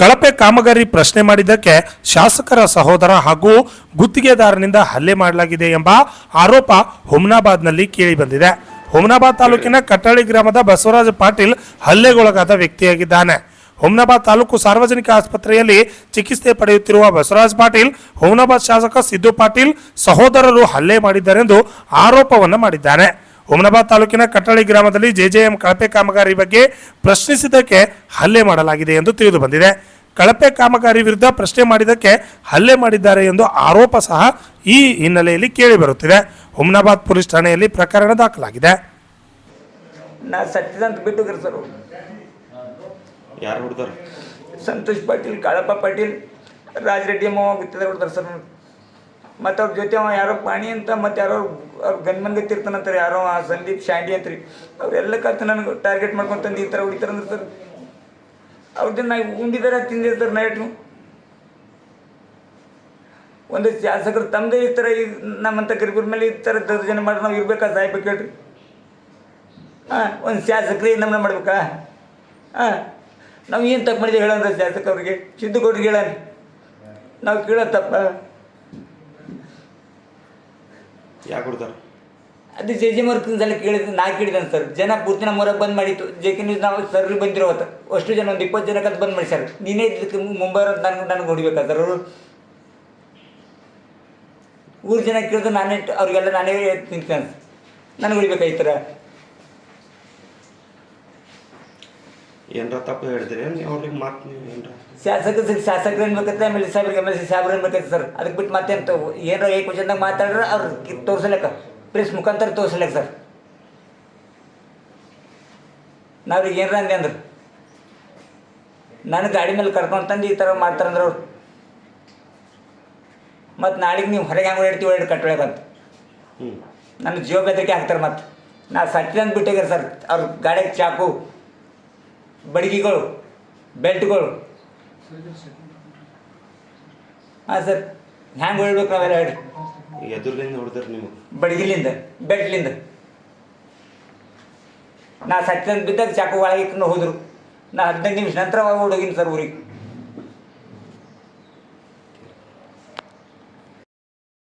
ಕಳಪೆ ಕಾಮಗಾರಿ ಪ್ರಶ್ನೆ ಮಾಡಿದ್ದಕ್ಕೆ ಶಾಸಕರ ಸಹೋದರ ಹಾಗೂ ಗುತ್ತಿಗೆದಾರನಿಂದ ಹಲ್ಲೆ ಮಾಡಲಾಗಿದೆ ಎಂಬ ಆರೋಪ ಹುಮ್ನಾಬಾದ್ನಲ್ಲಿ ಕೇಳಿಬಂದಿದೆ ಹುಮ್ನಾಬಾದ್ ತಾಲೂಕಿನ ಕಟ್ಟಳಿ ಗ್ರಾಮದ ಬಸವರಾಜ ಪಾಟೀಲ್ ಹಲ್ಲೆಗೊಳಗಾದ ವ್ಯಕ್ತಿಯಾಗಿದ್ದಾನೆ. ಹುಮ್ನಾಬಾದ್ ತಾಲೂಕು ಸಾರ್ವಜನಿಕ ಆಸ್ಪತ್ರೆಯಲ್ಲಿ ಚಿಕಿತ್ಸೆ ಪಡೆಯುತ್ತಿರುವ ಬಸವರಾಜ್ ಪಾಟೀಲ್, ಹುಮ್ನಾಬಾದ್ ಶಾಸಕ ಸಿದ್ದು ಪಾಟೀಲ್ ಸಹೋದರರು ಹಲ್ಲೆ ಮಾಡಿದ್ದಾರೆಂದು ಆರೋಪವನ್ನು ಮಾಡಿದ್ದಾನೆ ಹುಮನಾಬಾದ್ ತಾಲೂಕಿನ ಕಟ್ಟಳಿ ಗ್ರಾಮದಲ್ಲಿ ಜೆಜೆಎಂ ಕಳಪೆ ಕಾಮಗಾರಿ ಬಗ್ಗೆ ಪ್ರಶ್ನಿಸಿದ್ದಕ್ಕೆ ಹಲ್ಲೆ ಮಾಡಲಾಗಿದೆ ಎಂದು ತಿಳಿದು ಬಂದಿದೆ. ಕಳಪೆ ಕಾಮಗಾರಿ ವಿರುದ್ಧ ಪ್ರಶ್ನೆ ಮಾಡಿದ್ದಕ್ಕೆ ಹಲ್ಲೆ ಮಾಡಿದ್ದಾರೆ ಎಂದು ಆರೋಪ ಸಹ ಈ ಹಿನ್ನೆಲೆಯಲ್ಲಿ ಕೇಳಿಬರುತ್ತಿದೆ. ಹುಮ್ನಾಬಾದ್ ಪೊಲೀಸ್ ಠಾಣೆಯಲ್ಲಿ ಪ್ರಕರಣ ದಾಖಲಾಗಿದೆ. ನಾ ಸತ್ಯದಂತ ಬಿಟ್ಟು ಸರ್. ಯಾರು ಹೊಡ್ದಾರ? ಸಂತೋಷ್ ಪಾಟೀಲ್ ಕಾಳಪ್ಪ ಪಾಟೀಲ್ ರಾಜರೆಡ್ಡಿ ಅಮ್ಮ ಹೊಡ್ದಾರ ಸರ್. ಮತ್ತು ಅವ್ರ ಜೊತೆ ಅವ ಯಾರೋ ಪಾಣಿ ಅಂತ ಮತ್ತು ಯಾರೋ ಅವ್ರ ಗನ್ಮನ್ ಗತ್ತಿರ್ತಾನಂತಾರೆ ಯಾರೋ ಆ ಸಂದೀಪ್ ಶಾಂಡಿ ಅಂತ್ರಿ. ಅವರೆಲ್ಲ ಕತ್ತು ನನಗೆ ಟಾರ್ಗೆಟ್ ಮಾಡ್ಕೊಂತಂದು ಈ ಥರ ಹೊಡಿತಾರಂದ್ರೆ ಸರ್. ಅವ್ರದ್ದು ನಾ ಉಂಡಿದಾರ, ತಿಂದಿರ್ತಾರೆ ನೈಟು ಒಂದು ಶಾಸಕರು ತಮ್ಮದೇ ಈ ಥರ ಈ ನಮ್ಮಂಥ ಗರಿಬರ ಮೇಲೆ ಈ ಥರ ದರ್ಜನ ಮಾಡಿ ನಾವು ಇರ್ಬೇಕಾ ಸಾಯ್ಬೇಕು ಹೇಳ್ರಿ ಹಾಂ ಒಂದು ಶಾಸಕರೇ ನಮ್ಮನ್ನ ಮಾಡ್ಬೇಕಾ? ಹಾಂ ನಾವು ಏನು ತಪ್ಪು ಮಾಡಿದೆ ಹೇಳಂದ್ರೆ ಶಾಸಕ ಅವ್ರಿಗೆ. ಸಿದ್ದು ಕೊಡ್ರಿ ಹೇಳೋಣ ನಾವು ಕೇಳೋ ತಪ್ಪ? ಯಾಕೆ ಕೊಡ್ತಾರೆ? ಅದು ಜೆ ಜೆ ಸಲ ಕೇಳಿದ ನಾ ಕೇಳಿದ್ದಾನೆ ಸರ್. ಜನ ಪೂರ್ತಿ ನಮ್ಮ ಬಂದ್ ಮಾಡಿತ್ತು. ಜೆ ಕೆ ನ್ಯೂಸ್ ನಾವು ಸರ್ ಬಂದಿರೋ ಅವತ್ತು ಅಷ್ಟು ಜನ ಒಂದು ಇಪ್ಪತ್ತು ಜನಕ್ಕೆ ಬಂದ್ ಮಾಡಿ ಸರ್ ನೀನೇ ಇದಕ್ಕೆ ಮುಂಬೈ ನನಗೆ ನನಗೆ ಹೊಡಿಬೇಕಾ ಸರ್ ಅವರು? ಊರು ಜನ ಕೇಳಿದ್ರೆ ನಾನೇ ಅವ್ರಿಗೆಲ್ಲ ನಾನೇ ನಿಂತ್ಕೊಂಡು ನನಗೆ ಹೊಡಿಬೇಕಾ ಈ ಥರ ಏನರ ತಪ್ಪು ಹೇಳಿದ್ರೆ? ಅವ್ರಿಗೆ ಮಾತು ನೀವು ಏನರ ಶಾಸಕ ಶಾಸಕರು ಏನ್ಬೇಕತ್ತೆ ಆಮೇಲೆ ಸಾಹೇಬ್ರಿಗೆ ಆಮೇಲೆ ಎಲ್ ಏನು ಸರ್? ಅದಕ್ಕೆ ಬಿಟ್ಟು ಮತ್ತೆ ಅಂತ ಏನರ ಏ ಕ್ವಶನ್ದಾಗ ಮಾತಾಡ್ರೆ ಅವ್ರು ತೋರ್ಸಲೆಕ್ಕ ಪ್ರೆಸ್ ಮುಖಾಂತರ ತೋರ್ಸಲೆಕ್ಕ ಸರ್. ನಾವ್ರಿಗೆ ಏನರ ಅಂದೆ ಅಂದ್ರೆ. ನಾನು ಗಾಡಿ ಮೇಲೆ ಕರ್ಕೊಂಡು ತಂದು ಈ ಥರ ಮಾಡ್ತಾರಂದ್ರೆ ಅವ್ರು. ಮತ್ತು ನಾಳೆಗೆ ನೀವು ಹೊರಗೆ ಹೆಂಗೆ ಓಡಾಡ್ತೀವಿ ಓಡಾಡಿ ಕಟ್ಟೊಳಗಂತ ಅಂತ. ನನ್ನ ಜೀವ ಬೆದರಿಕೆ ಹಾಕ್ತಾರೆ ಮತ್ತು. ನಾ ಸತ್ಯಂತ ಬಿಟ್ಟಿದ್ದಾರೆ ಸರ್. ಅವ್ರ ಗಾಡಿಗೆ ಚಾಕು. ಬಡಗಿಗಳು ಬೆಲ್ಟ್ಗಳು. ಹಾಂ ಸರ್ ಹ್ಯಾಂಗೆ ಹೇಳ್ಬೇಕು ನಾವೆಲ್ಲ ಹೇಳ್ರಿ ಎದುರ್ಲಿಂದ ಹೊಡ್ದಾರ ನೀವು ಬಡಗಿಲಿಂದ ಬೆಲ್ಟ್ಲಿಂದ. ನಾ ಸತ್ಯಂತ ಬಿದ್ದಾಗ ಚಾಕು ಒಳಗೆ ಹೋದರು ಹೋದ್ರು. ನಾ ಹದಿನೈದು ನಿಮಿಷ ನಂತರ ಹೋಗಿನಿ ಸರ್ ಊರಿಗೆ.